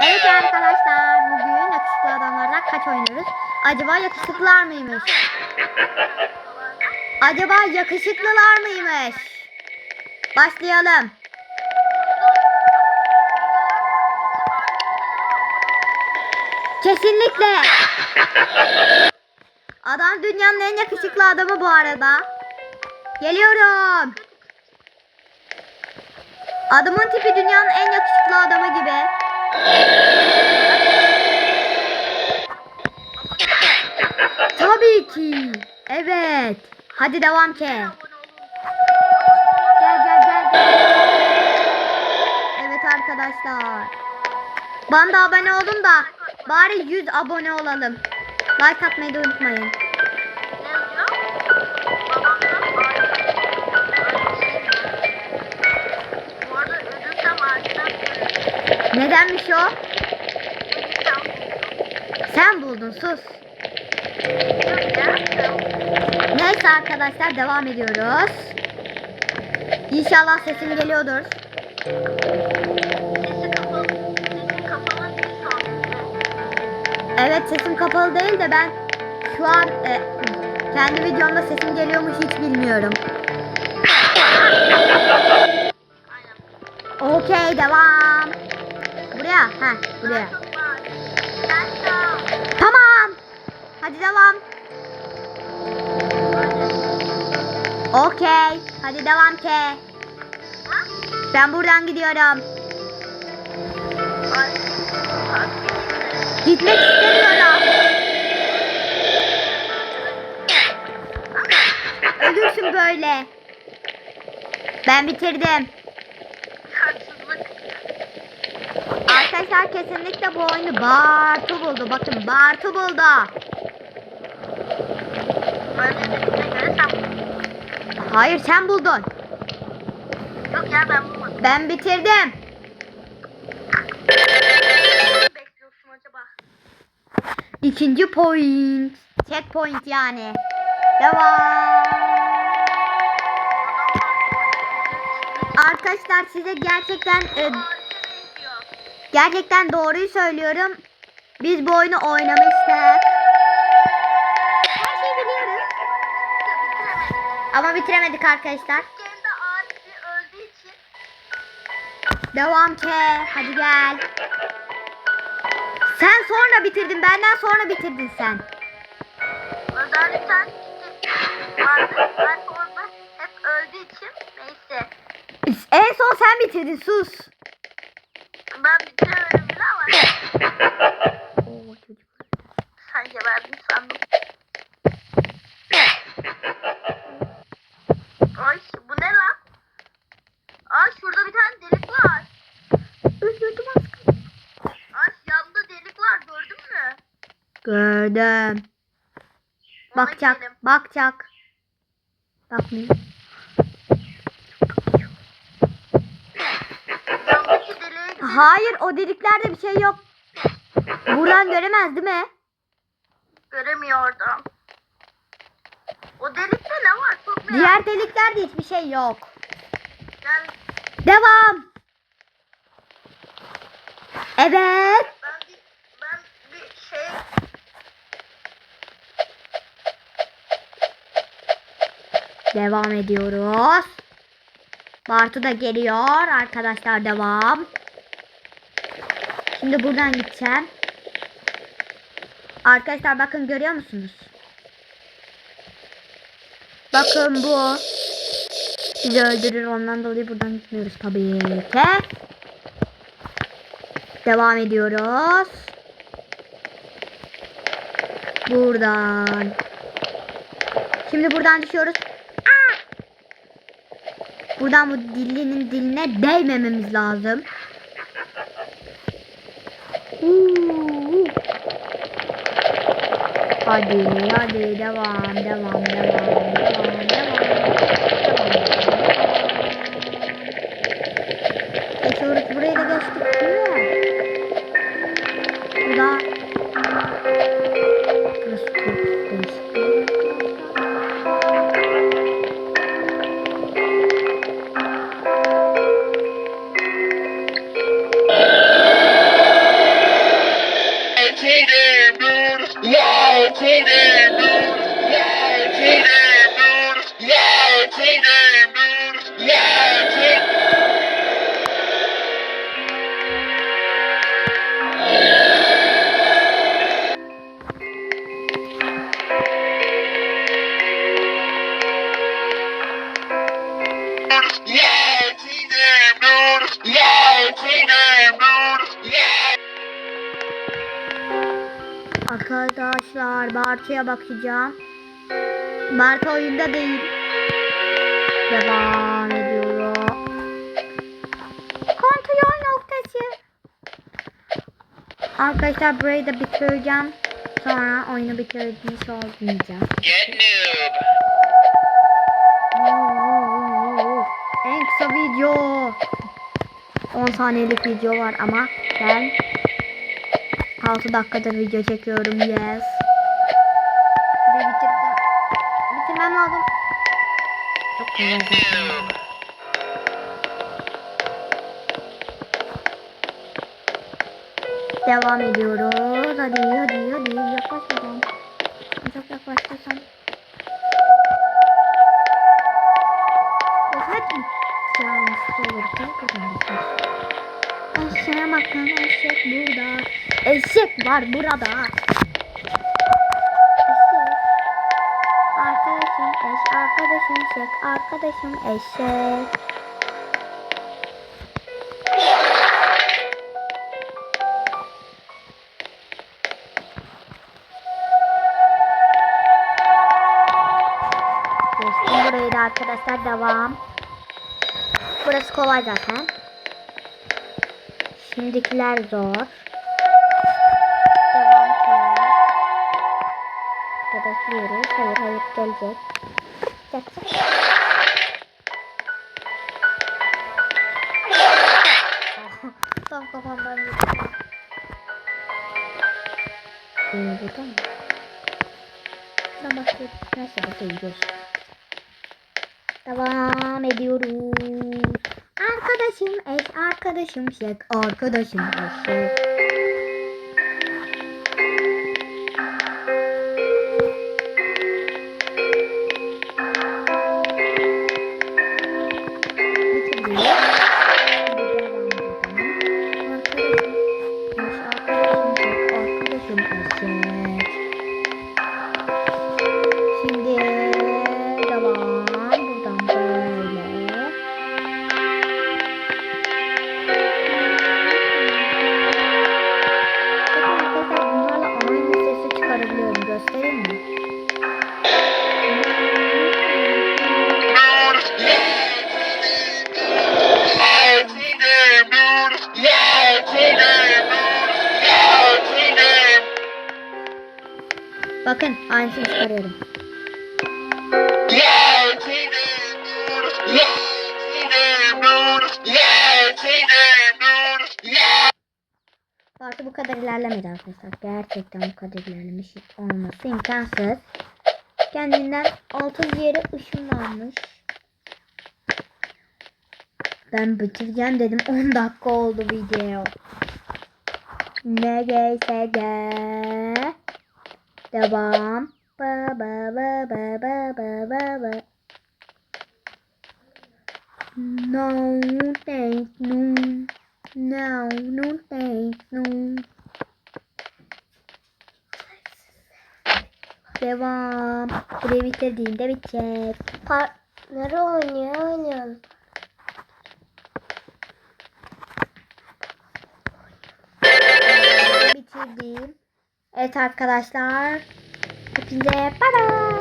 Evet arkadaşlar bugün yakışıklı adamlarla kaç oynuyoruz? Acaba yakışıklılar mıymış? Acaba yakışıklılar mıymış? Başlayalım. Kesinlikle. Adam dünyanın en yakışıklı adamı bu arada. Geliyorum. Adamın tipi dünyanın en yakışıklı adamı gibi. Tabii ki. Evet. Hadi devam ki. Gel gel gel gel. Evet arkadaşlar. Bana da abone olun da bari 100 abone olalım. Like atmayı da unutmayın. Nedenmiş o? Sen buldun sus. Neyse arkadaşlar devam ediyoruz. İnşallah sesim geliyordur. Evet sesim kapalı değil de ben şu an e, kendi videomda sesim geliyormuş hiç bilmiyorum. Okey devam. Buraya. Ha buraya. Tamam. Hadi devam. Okey. Hadi devam ke. Ben buradan gidiyorum. Gitmek istemiyorum. Ölürsün böyle. Ben bitirdim. Arkadaşlar kesinlikle bu oyunu Bartu buldu. Bakın Bartu buldu. Hayır sen buldun. Yok ya ben bulmadım. Ben bitirdim. İkinci point. Check point yani. Devam. Arkadaşlar size gerçekten e, gerçekten doğruyu söylüyorum. Biz bu oyunu oynamıştık. Her şeyi biliyoruz. Ama bitiremedik arkadaşlar. Devam ke. Hadi gel. Sen sonra bitirdin. Benden sonra bitirdin sen. özellikle. Ben orada hep öldüğü için neyse. En son sen bitirdin. Sus. Ben bitiremedim bile ama Oo, çocuk. sen geberdin sandım. Ay bu ne lan? Ay şurada bir tane delik var. Öldürdüm askı. Ay yanında delik var gördün mü? Gördüm. Ona Bakacak. gidelim. Bakacak. Bakmıyor. Hayır o deliklerde bir şey yok. Buradan göremez değil mi? Göremiyor oradan. O delikte ne var? Çok Diğer deliklerde hiçbir şey yok. Yani Devam. Evet. ben bir, ben bir şey Devam ediyoruz. Bartu da geliyor. Arkadaşlar devam. Şimdi buradan gideceğim. Arkadaşlar bakın görüyor musunuz? Bakın bu. Bizi öldürür ondan dolayı buradan gitmiyoruz tabii ki. Devam ediyoruz. Buradan. Şimdi buradan düşüyoruz. Aa! Buradan bu dilinin diline değmememiz lazım. Hadi hadi devam devam devam. devam Katie. Arkadaşlar Bartu'ya bakacağım. Bartu oyunda değil. Devam ediyor. Kontrol noktası. Arkadaşlar burayı da bitireceğim. Sonra oyunu. Get noob. Oo, En kısa video. 10 saniyelik video var ama ben 6 dakikadır video çekiyorum. Yes. Bitirmem lazım. Çok noob. Devam ediyoruz. Hadi hadi hadi yaklaşmadan. Çok yaklaştırsam. Hadi. Olursa kazanırız. Eşeğe bakın eşek burada. Eşek var burada. Arkadaşım eşek. Geçtim burayı da arkadaşlar devam. Burası kolay zaten. Şimdikiler zor. Devam ki. Bekliyoruz. Hayır hayır gelecek. Gelecek. Şuradan başlıyoruz. Neyse burada. Devam ediyoruz. Arkadaşım eş, arkadaşım şek, arkadaşım eşek. Name, dude. Yeah. Artık bu kadar ilerlemedi arkadaşlar. Gerçekten bu kadar ilerlemiş olması imkansız. Kendinden altın yere ışınlanmış. Ben bitireceğim dedim. 10 dakika oldu video. Ne gelse de. Devam. Ba ba ba ba ba ba ba ba. No thanks no. No no thanks no. Devam. Burayı bitirdiğinde bitecek. Partneri oynuyor oynayalım. Bitirdim. Evet arkadaşlar. Hepinize bye bye.